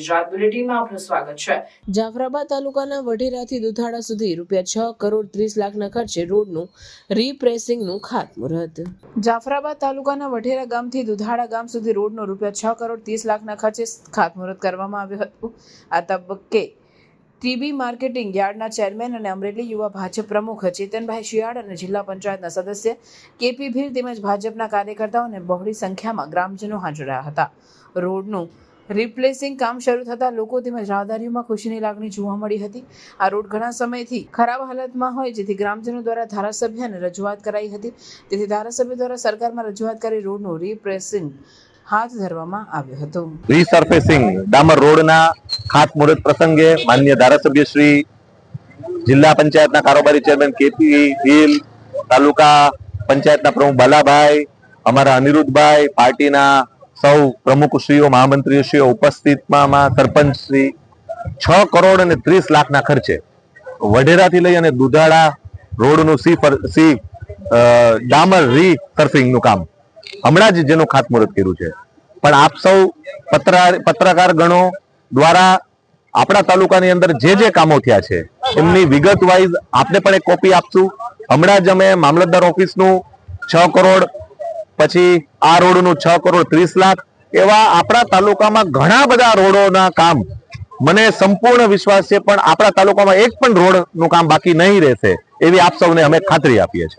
ગુજરાત બુલેટિનમાં આપનું સ્વાગત છે. જાફરાબાદ તાલુકાના વઢેરાથી દુધાળા સુધી રૂપિયા છ કરોડ ત્રીસ લાખના ખર્ચે રોડનું રીપ્રેસિંગનું ખાતમુહૂર્ત જાફરાબાદ તાલુકાના વઢેરા ગામથી દુધાળા ગામ સુધી રોડનો રૂપિયા છ કરોડ ત્રીસ લાખના ખર્ચે ખાતમુહૂર્ત કરવામાં આવ્યું હતું. આ તબક્કે ટીબી માર્કેટિંગ યાર્ડના ચેરમેન અને અમરેલી યુવા ભાજપ પ્રમુખ ચેતનભાઈ શિયાળ અને જિલ્લા પંચાયતના સદસ્ય કેપી ભીર તેમજ ભાજપના કાર્યકર્તાઓ અને બહોળી સંખ્યામાં ગ્રામજનો હાજર હતા. રોડનું રિપ્લેસિંગ કામ શરૂ થતાં લોકો તેમજ રાહદારીઓમાં ખુશીની લાગણી જોવા મળી હતી. આ રોડ ઘણા સમયથી ખરાબ હાલતમાં હોય, જેથી ગ્રામજનો દ્વારા ધારાસભ્યને રજૂઆત કરાઈ હતી. તેથી ધારાસભ્ય દ્વારા સરકારમાં રજૂઆત કરી રોડનું રિપ્લેસિંગ હાથ ધરવામાં આવ્યો હતો. રીસર્ફેસિંગ ડામર રોડના ખાતમુહૂર્ત પ્રસંગે માન્ય ધારાસભ્ય શ્રી જિલ્લા પંચાયતના કારોબારી ચેરમેન કેપી ભીલ તાલુકા પંચાયતના પ્રમુખ બાલાભાઈ, અમારા અનિરુદ્ધભાઈ, પાર્ટીના સૌ પ્રમુખશ્રીઓ, મહામંત્રીશ્રીઓ ઉપસ્થિતમાં સરપંચશ્રી છ કરોડ અને ત્રીસ લાખના ખર્ચે વઢેરાથી લઈ અને દુધાળા રોડનું સી પર સી ડામર રી સર્ફિંગનું કામ. હમણાં જ જેનું ખાતમુહૂર્ત કર્યું છે. પણ આપ સૌ પત્રકાર ગણો દ્વારા આપણા તાલુકાની અંદર જે જે કામો થયા છે, એમની વિગત વાઇઝ આપને પણ એક કોપી આપશું. હમણાં જ અમે મામલતદાર ઓફિસનું છ કરોડ પછી આ રોડનું છ કરોડ ત્રીસ લાખ એવા આપણા તાલુકામાં ઘણા બધા રોડોના કામ. મને સંપૂર્ણ વિશ્વાસ છે, પણ આપણા તાલુકામાં એક પણ રોડનું કામ બાકી નહીં રહેશે, એવી આપ સૌને અમે ખાતરી આપીએ છીએ.